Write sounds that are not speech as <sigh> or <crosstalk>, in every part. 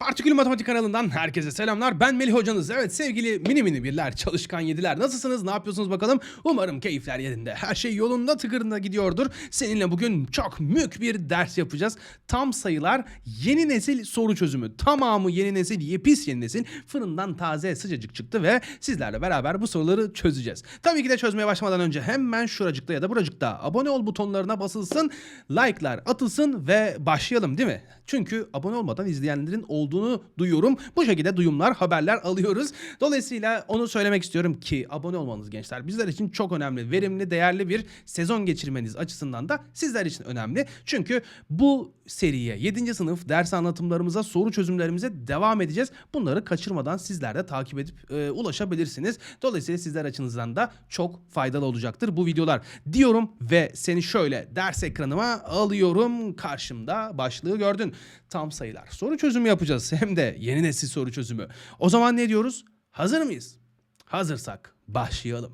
Partikül Matematik kanalından herkese selamlar. Ben Melih hocanız. Evet sevgili mini mini birler, çalışkan yediler. Nasılsınız? Ne yapıyorsunuz bakalım? Umarım keyifler yerinde. Her şey yolunda tıkırında gidiyordur. Seninle bugün çok mük bir ders yapacağız. Tam sayılar yeni nesil soru çözümü. Tamamı yeni nesil, yepis yeni nesil. Fırından taze sıcacık çıktı ve sizlerle beraber bu soruları çözeceğiz. Tabii ki de çözmeye başlamadan önce hemen şuracıkta ya da buracıkta abone ol butonlarına basılsın. Like'lar atılsın ve başlayalım değil mi? Çünkü abone olmadan izleyenlerin olduğunu duyuyorum. Bu şekilde duyumlar, haberler alıyoruz. Dolayısıyla onu söylemek istiyorum ki abone olmanız gençler bizler için çok önemli. Verimli, değerli bir sezon geçirmeniz açısından da sizler için önemli. Çünkü bu seriye 7. sınıf ders anlatımlarımıza, soru çözümlerimize devam edeceğiz. Bunları kaçırmadan sizler de takip edip e, ulaşabilirsiniz. Dolayısıyla sizler açınızdan da çok faydalı olacaktır bu videolar diyorum ve seni şöyle ders ekranıma alıyorum. Karşımda başlığı gördün. Tam sayılar. Soru çözümü yapacağız. Hem de yeni nesil soru çözümü. O zaman ne diyoruz? Hazır mıyız? Hazırsak başlayalım.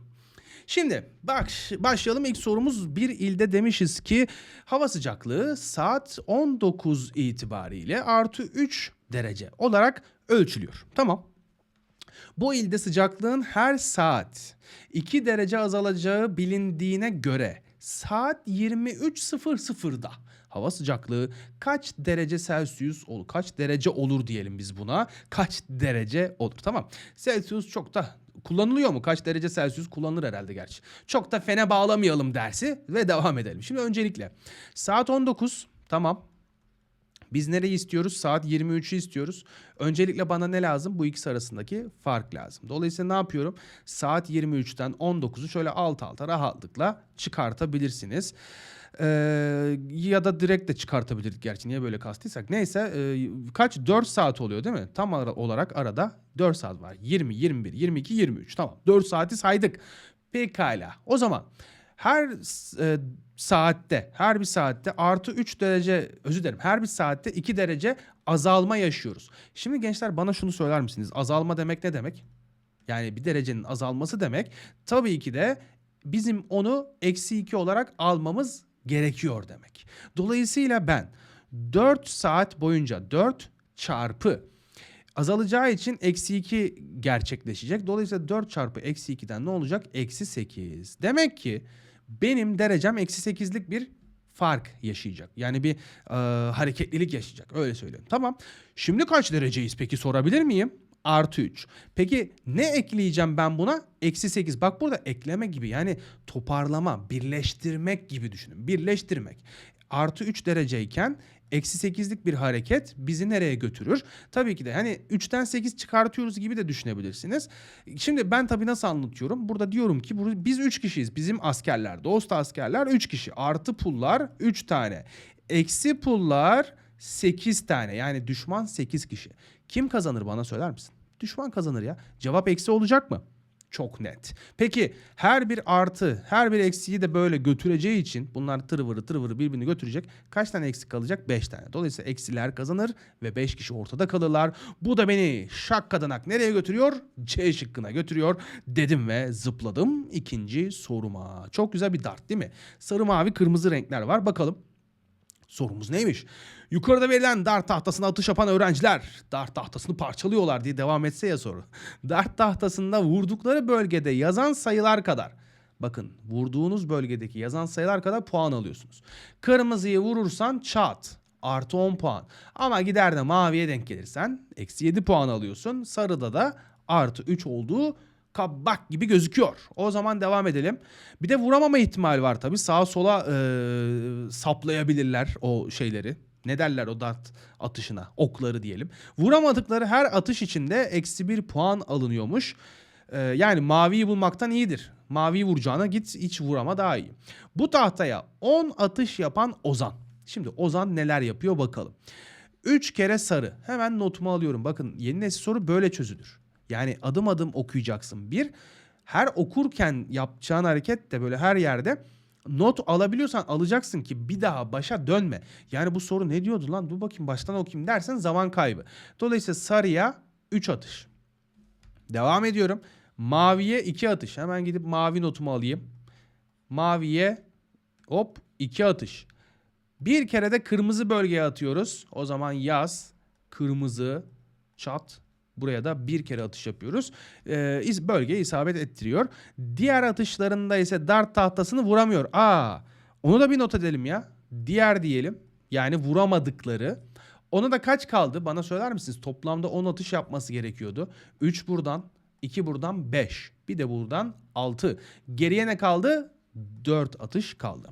Şimdi bak başlayalım ilk sorumuz bir ilde demişiz ki hava sıcaklığı saat 19 itibariyle artı 3 derece olarak ölçülüyor. Tamam. Bu ilde sıcaklığın her saat 2 derece azalacağı bilindiğine göre saat 23.00'da hava sıcaklığı kaç derece Celsius olur? Kaç derece olur diyelim biz buna? Kaç derece olur? Tamam. Celsius çok da kullanılıyor mu? Kaç derece Celsius kullanılır herhalde gerçi. Çok da fene bağlamayalım dersi ve devam edelim. Şimdi öncelikle saat 19 tamam. Biz nereyi istiyoruz? Saat 23'ü istiyoruz. Öncelikle bana ne lazım? Bu ikisi arasındaki fark lazım. Dolayısıyla ne yapıyorum? Saat 23'ten 19'u şöyle alt alta rahatlıkla çıkartabilirsiniz. Ee, ya da direkt de çıkartabilirdik gerçi niye böyle kastıysak. Neyse e, kaç 4 saat oluyor değil mi? Tam ara- olarak arada 4 saat var. 20, 21, 22, 23 tamam. 4 saati saydık. Pekala. O zaman her e, saatte, her bir saatte artı 3 derece, özür dilerim, her bir saatte 2 derece azalma yaşıyoruz. Şimdi gençler bana şunu söyler misiniz? Azalma demek ne demek? Yani bir derecenin azalması demek tabii ki de bizim onu eksi 2 olarak almamız gerekiyor demek. Dolayısıyla ben 4 saat boyunca 4 çarpı azalacağı için eksi 2 gerçekleşecek. Dolayısıyla 4 çarpı eksi 2'den ne olacak? Eksi 8. Demek ki benim derecem eksi 8'lik bir fark yaşayacak. Yani bir e, hareketlilik yaşayacak. Öyle söylüyorum. Tamam. Şimdi kaç dereceyiz peki sorabilir miyim? Artı 3. Peki ne ekleyeceğim ben buna? Eksi 8. Bak burada ekleme gibi yani toparlama, birleştirmek gibi düşünün. Birleştirmek. Artı 3 dereceyken eksi 8'lik bir hareket bizi nereye götürür? Tabii ki de hani 3'ten 8 çıkartıyoruz gibi de düşünebilirsiniz. Şimdi ben tabii nasıl anlatıyorum? Burada diyorum ki biz 3 kişiyiz. Bizim askerler, dost askerler 3 kişi. Artı pullar 3 tane. Eksi pullar 8 tane. Yani düşman 8 kişi. Kim kazanır bana söyler misin? Düşman kazanır ya. Cevap eksi olacak mı? Çok net. Peki her bir artı, her bir eksiği de böyle götüreceği için bunlar tırıvırı tırıvırı birbirini götürecek. Kaç tane eksik kalacak? 5 tane. Dolayısıyla eksiler kazanır ve 5 kişi ortada kalırlar. Bu da beni şakkadanak nereye götürüyor? C şıkkına götürüyor dedim ve zıpladım ikinci soruma. Çok güzel bir dart değil mi? Sarı, mavi, kırmızı renkler var. Bakalım Sorumuz neymiş? Yukarıda verilen dart tahtasına atış yapan öğrenciler dart tahtasını parçalıyorlar diye devam etse ya soru. Dart tahtasında vurdukları bölgede yazan sayılar kadar bakın vurduğunuz bölgedeki yazan sayılar kadar puan alıyorsunuz. Kırmızıyı vurursan çat artı 10 puan. Ama gider de maviye denk gelirsen eksi 7 puan alıyorsun. Sarıda da artı 3 olduğu kabak gibi gözüküyor. O zaman devam edelim. Bir de vuramama ihtimali var tabii. Sağa sola e, saplayabilirler o şeyleri. Ne derler o dart atışına? Okları diyelim. Vuramadıkları her atış içinde eksi bir puan alınıyormuş. E, yani maviyi bulmaktan iyidir. Maviyi vuracağına git hiç vurama daha iyi. Bu tahtaya 10 atış yapan Ozan. Şimdi Ozan neler yapıyor bakalım. 3 kere sarı. Hemen notumu alıyorum. Bakın yeni nesil soru böyle çözülür. Yani adım adım okuyacaksın. Bir, her okurken yapacağın hareket de böyle her yerde not alabiliyorsan alacaksın ki bir daha başa dönme. Yani bu soru ne diyordu lan dur bakayım baştan okuyayım dersen zaman kaybı. Dolayısıyla sarıya 3 atış. Devam ediyorum. Maviye 2 atış. Hemen gidip mavi notumu alayım. Maviye hop 2 atış. Bir kere de kırmızı bölgeye atıyoruz. O zaman yaz, kırmızı, Çat. Buraya da bir kere atış yapıyoruz. Ee, is- bölgeye isabet ettiriyor. Diğer atışlarında ise dart tahtasını vuramıyor. Aa, onu da bir not edelim ya. Diğer diyelim. Yani vuramadıkları. Ona da kaç kaldı? Bana söyler misiniz? Toplamda 10 atış yapması gerekiyordu. 3 buradan, 2 buradan 5. Bir de buradan 6. Geriye ne kaldı? 4 atış kaldı.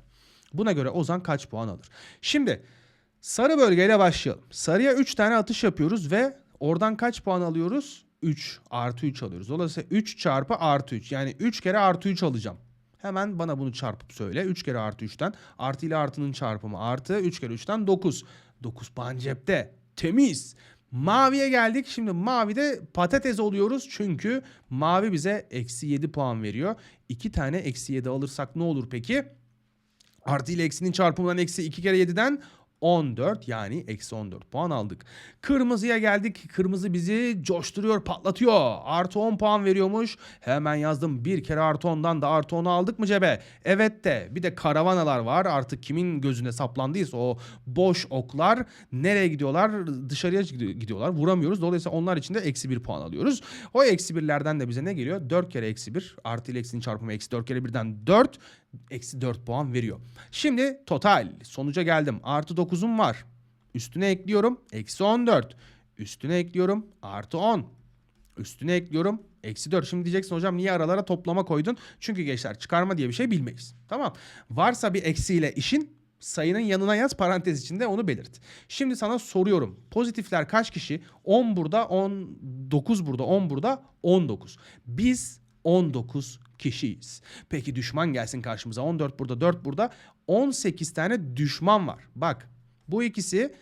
Buna göre Ozan kaç puan alır? Şimdi sarı bölgeyle başlayalım. Sarıya 3 tane atış yapıyoruz ve oradan kaç puan alıyoruz? 3 artı 3 alıyoruz. Dolayısıyla 3 çarpı artı 3 yani 3 kere artı 3 alacağım. Hemen bana bunu çarpıp söyle. 3 kere artı 3'ten artı ile artının çarpımı artı 3 kere 3'ten 9. 9 puan cepte. Temiz. Maviye geldik. Şimdi mavide patates oluyoruz. Çünkü mavi bize eksi 7 puan veriyor. 2 tane eksi 7 alırsak ne olur peki? Artı ile eksinin çarpımından eksi 2 kere 7'den 14 yani eksi 14 puan aldık. Kırmızıya geldik. Kırmızı bizi coşturuyor, patlatıyor. Artı 10 puan veriyormuş. Hemen yazdım. Bir kere artı 10'dan da artı 10'u aldık mı cebe? Evet de bir de karavanalar var. Artık kimin gözüne saplandıysa o boş oklar nereye gidiyorlar? Dışarıya gidiyorlar. Vuramıyoruz. Dolayısıyla onlar için de eksi 1 puan alıyoruz. O eksi birlerden de bize ne geliyor? 4 kere eksi 1 artı ile eksinin çarpımı eksi 4 kere 1'den 4 eksi 4 puan veriyor. Şimdi total sonuca geldim. Artı 9'um var. Üstüne ekliyorum. Eksi 14. Üstüne ekliyorum. Artı 10. Üstüne ekliyorum. Eksi 4. Şimdi diyeceksin hocam niye aralara toplama koydun? Çünkü gençler çıkarma diye bir şey bilmeyiz. Tamam. Varsa bir eksiyle işin sayının yanına yaz parantez içinde onu belirt. Şimdi sana soruyorum. Pozitifler kaç kişi? 10 burada, 19 burada, 10 burada, 19. Biz 19 kişiyiz. Peki düşman gelsin karşımıza. 14 burada, 4 burada. 18 tane düşman var. Bak bu ikisi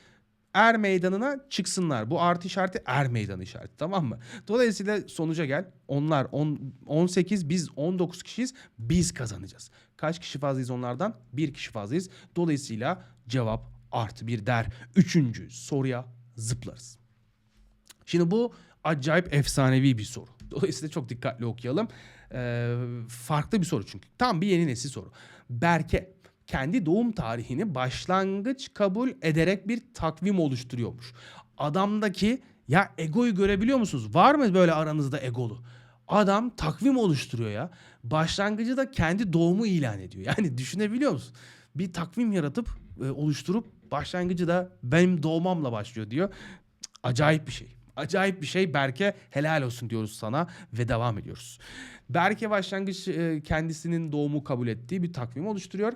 er meydanına çıksınlar. Bu artı işareti er meydanı işareti tamam mı? Dolayısıyla sonuca gel. Onlar 10, 18 biz 19 kişiyiz. Biz kazanacağız. Kaç kişi fazlayız onlardan? Bir kişi fazlayız. Dolayısıyla cevap artı bir der. Üçüncü soruya zıplarız. Şimdi bu acayip efsanevi bir soru. <laughs> Dolayısıyla çok dikkatli okuyalım. Ee, farklı bir soru çünkü. Tam bir yeni nesil soru. Berke kendi doğum tarihini başlangıç kabul ederek bir takvim oluşturuyormuş. Adamdaki ya egoyu görebiliyor musunuz? Var mı böyle aranızda egolu? Adam takvim oluşturuyor ya. Başlangıcı da kendi doğumu ilan ediyor. Yani düşünebiliyor musun? Bir takvim yaratıp e, oluşturup başlangıcı da benim doğmamla başlıyor diyor. Acayip bir şey. Acayip bir şey Berke helal olsun diyoruz sana ve devam ediyoruz. Berke başlangıç e, kendisinin doğumu kabul ettiği bir takvim oluşturuyor.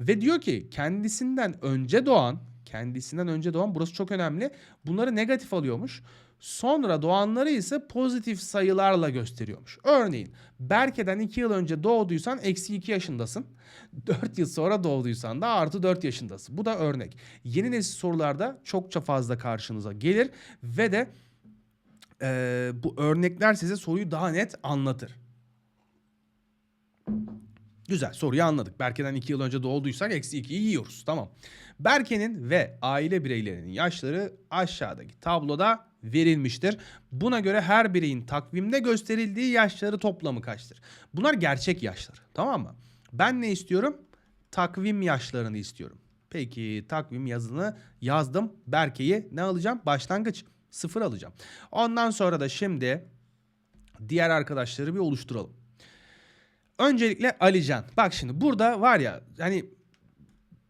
Ve diyor ki kendisinden önce doğan, kendisinden önce doğan burası çok önemli. Bunları negatif alıyormuş. Sonra doğanları ise pozitif sayılarla gösteriyormuş. Örneğin Berke'den 2 yıl önce doğduysan eksi 2 yaşındasın. 4 yıl sonra doğduysan da artı 4 yaşındasın. Bu da örnek. Yeni nesil sorularda çokça fazla karşınıza gelir ve de eee, bu örnekler size soruyu daha net anlatır. Güzel soruyu anladık. Berke'den 2 yıl önce doğduysak eksi 2'yi yiyoruz. Tamam. Berke'nin ve aile bireylerinin yaşları aşağıdaki tabloda verilmiştir. Buna göre her bireyin takvimde gösterildiği yaşları toplamı kaçtır? Bunlar gerçek yaşlar. Tamam mı? Ben ne istiyorum? Takvim yaşlarını istiyorum. Peki takvim yazını yazdım. Berke'yi ne alacağım? Başlangıç. Sıfır alacağım. Ondan sonra da şimdi diğer arkadaşları bir oluşturalım. Öncelikle Alican. Bak şimdi burada var ya hani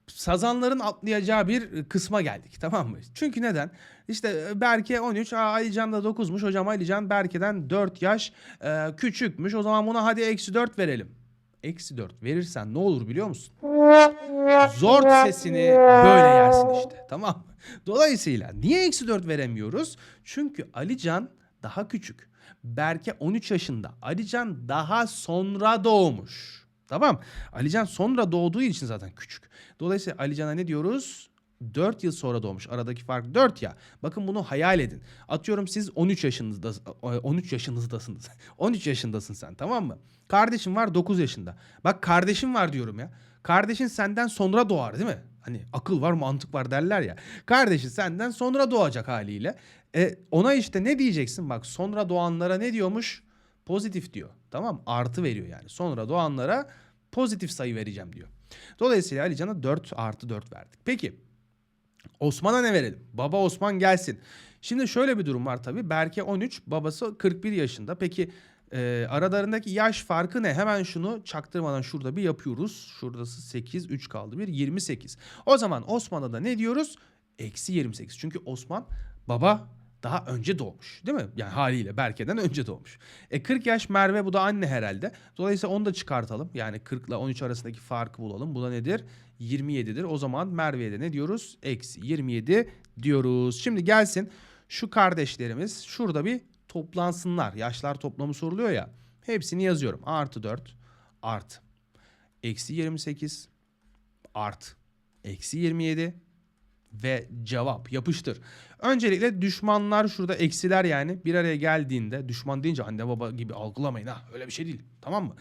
sazanların atlayacağı bir kısma geldik tamam mı? Çünkü neden? İşte Berke 13, aa, Alican da 9'muş. Hocam Alican Berke'den 4 yaş e, küçükmüş. O zaman buna hadi eksi 4 verelim. Eksi 4 verirsen ne olur biliyor musun? Zor sesini böyle yersin işte tamam mı? Dolayısıyla niye eksi 4 veremiyoruz? Çünkü Alican daha küçük. Berke 13 yaşında. Alican daha sonra doğmuş. Tamam. Alican sonra doğduğu için zaten küçük. Dolayısıyla Alican'a ne diyoruz? 4 yıl sonra doğmuş. Aradaki fark 4 ya. Bakın bunu hayal edin. Atıyorum siz 13 yaşınızda 13 yaşınızdasınız. <laughs> 13 yaşındasın sen tamam mı? Kardeşin var 9 yaşında. Bak kardeşin var diyorum ya. Kardeşin senden sonra doğar değil mi? Hani akıl var mantık var derler ya. Kardeşin senden sonra doğacak haliyle. E, ona işte ne diyeceksin? Bak sonra doğanlara ne diyormuş? Pozitif diyor. Tamam Artı veriyor yani. Sonra doğanlara pozitif sayı vereceğim diyor. Dolayısıyla Alican'a 4 artı 4 verdik. Peki Osman'a ne verelim? Baba Osman gelsin. Şimdi şöyle bir durum var tabii. Berke 13, babası 41 yaşında. Peki e, aralarındaki yaş farkı ne? Hemen şunu çaktırmadan şurada bir yapıyoruz. Şuradası 8, 3 kaldı bir 28. O zaman Osman'a da ne diyoruz? Eksi 28. Çünkü Osman baba daha önce doğmuş değil mi? Yani haliyle Berke'den önce doğmuş. E 40 yaş Merve bu da anne herhalde. Dolayısıyla onu da çıkartalım. Yani 40 ile 13 arasındaki farkı bulalım. Bu da nedir? 27'dir. O zaman Merve'ye de ne diyoruz? Eksi 27 diyoruz. Şimdi gelsin şu kardeşlerimiz şurada bir toplansınlar. Yaşlar toplamı soruluyor ya. Hepsini yazıyorum. Artı 4 artı. Eksi 28 artı. Eksi 27 ve cevap yapıştır. Öncelikle düşmanlar şurada eksiler yani bir araya geldiğinde düşman deyince anne baba gibi algılamayın ha öyle bir şey değil tamam mı?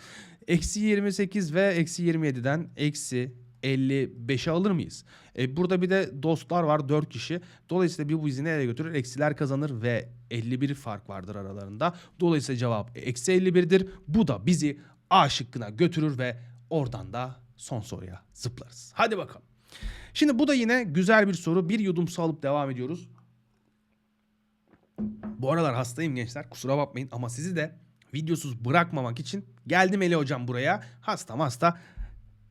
Eksi 28 ve eksi 27'den eksi 55'e alır mıyız? E, burada bir de dostlar var 4 kişi. Dolayısıyla bir bu izi nereye götürür? Eksiler kazanır ve 51 fark vardır aralarında. Dolayısıyla cevap eksi 51'dir. Bu da bizi A şıkkına götürür ve oradan da son soruya zıplarız. Hadi bakalım. Şimdi bu da yine güzel bir soru. Bir yudum su alıp devam ediyoruz. Bu aralar hastayım gençler. Kusura bakmayın ama sizi de videosuz bırakmamak için geldim Eli hocam buraya. Hasta hasta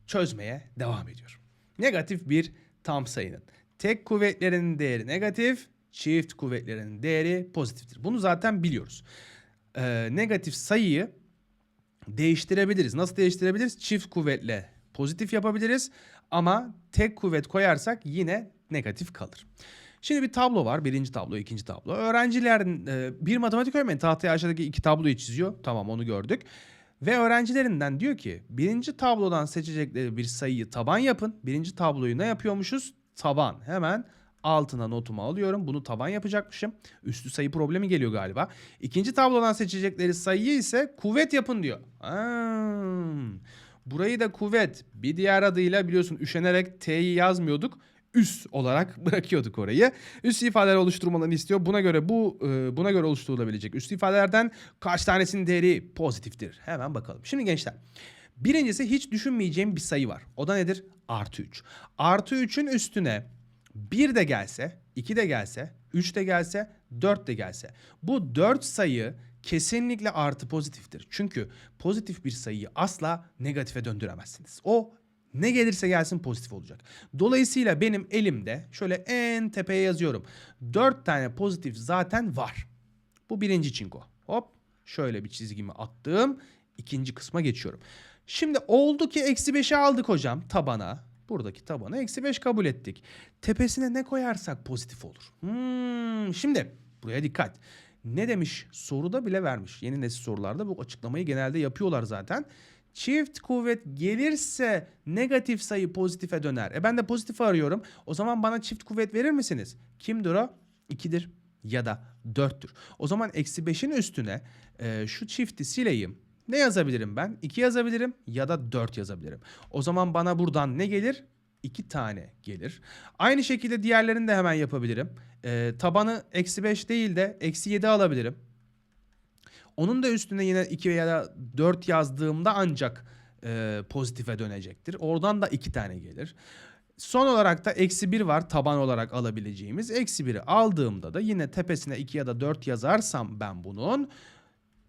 çözmeye devam ediyorum. Negatif bir tam sayının. Tek kuvvetlerinin değeri negatif, çift kuvvetlerinin değeri pozitiftir. Bunu zaten biliyoruz. Ee, negatif sayıyı değiştirebiliriz. Nasıl değiştirebiliriz? Çift kuvvetle pozitif yapabiliriz ama tek kuvvet koyarsak yine negatif kalır. Şimdi bir tablo var. Birinci tablo, ikinci tablo. Öğrencilerin e, bir matematik öğretmeni tahtaya aşağıdaki iki tabloyu çiziyor. Tamam onu gördük. Ve öğrencilerinden diyor ki birinci tablodan seçecekleri bir sayıyı taban yapın. Birinci tabloyu ne yapıyormuşuz? Taban. Hemen altına notumu alıyorum. Bunu taban yapacakmışım. Üstü sayı problemi geliyor galiba. İkinci tablodan seçecekleri sayıyı ise kuvvet yapın diyor. Hmm. Burayı da kuvvet bir diğer adıyla biliyorsun üşenerek T'yi yazmıyorduk. Üs olarak <laughs> bırakıyorduk orayı. Üst ifadeler oluşturmalarını istiyor. Buna göre bu e, buna göre oluşturulabilecek üst ifadelerden kaç tanesinin değeri pozitiftir? Hemen bakalım. Şimdi gençler birincisi hiç düşünmeyeceğim bir sayı var. O da nedir? Artı 3. Artı 3'ün üstüne 1 de gelse, 2 de gelse, 3 de gelse, 4 de gelse. Bu 4 sayı kesinlikle artı pozitiftir. Çünkü pozitif bir sayıyı asla negatife döndüremezsiniz. O ne gelirse gelsin pozitif olacak. Dolayısıyla benim elimde şöyle en tepeye yazıyorum. 4 tane pozitif zaten var. Bu birinci çinko. Hop şöyle bir çizgimi attım. İkinci kısma geçiyorum. Şimdi oldu ki eksi 5'i aldık hocam tabana. Buradaki tabana eksi 5 kabul ettik. Tepesine ne koyarsak pozitif olur. Hmm, şimdi buraya dikkat. Ne demiş? Soruda bile vermiş. Yeni nesil sorularda bu açıklamayı genelde yapıyorlar zaten. Çift kuvvet gelirse negatif sayı pozitife döner. E ben de pozitif arıyorum. O zaman bana çift kuvvet verir misiniz? Kimdir o? 2'dir ya da 4'tür. O zaman eksi 5'in üstüne e, şu çifti sileyim. Ne yazabilirim ben? 2 yazabilirim ya da 4 yazabilirim. O zaman bana buradan ne gelir? 2 tane gelir. Aynı şekilde diğerlerini de hemen yapabilirim. E, tabanı eksi 5 değil de eksi 7 alabilirim. Onun da üstüne yine 2 ya da 4 yazdığımda ancak e, pozitife dönecektir. Oradan da 2 tane gelir. Son olarak da eksi 1 var taban olarak alabileceğimiz. Eksi 1'i aldığımda da yine tepesine 2 ya da 4 yazarsam ben bunun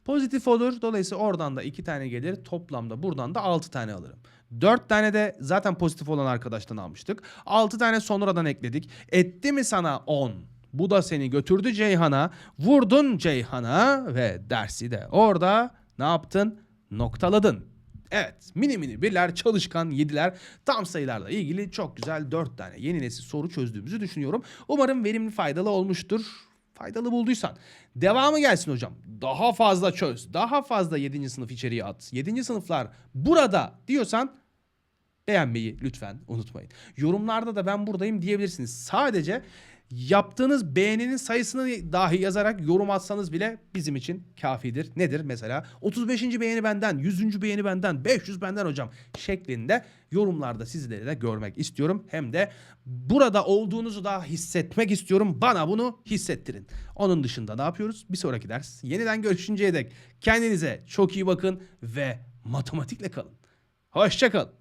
pozitif olur. Dolayısıyla oradan da 2 tane gelir. Toplamda buradan da 6 tane alırım. 4 tane de zaten pozitif olan arkadaştan almıştık. 6 tane sonradan ekledik. Etti mi sana 10? Bu da seni götürdü Ceyhan'a. Vurdun Ceyhan'a ve dersi de orada ne yaptın? Noktaladın. Evet mini mini birler çalışkan yediler tam sayılarla ilgili çok güzel 4 tane yeni nesil soru çözdüğümüzü düşünüyorum. Umarım verimli faydalı olmuştur. Faydalı bulduysan devamı gelsin hocam. Daha fazla çöz. Daha fazla 7. sınıf içeriği at. 7. sınıflar burada diyorsan beğenmeyi lütfen unutmayın. Yorumlarda da ben buradayım diyebilirsiniz. Sadece yaptığınız beğeninin sayısını dahi yazarak yorum atsanız bile bizim için kafidir. Nedir mesela? 35. beğeni benden, 100. beğeni benden, 500 benden hocam şeklinde yorumlarda sizleri de görmek istiyorum. Hem de burada olduğunuzu da hissetmek istiyorum. Bana bunu hissettirin. Onun dışında ne yapıyoruz? Bir sonraki ders yeniden görüşünceye dek kendinize çok iyi bakın ve matematikle kalın. Hoşçakalın.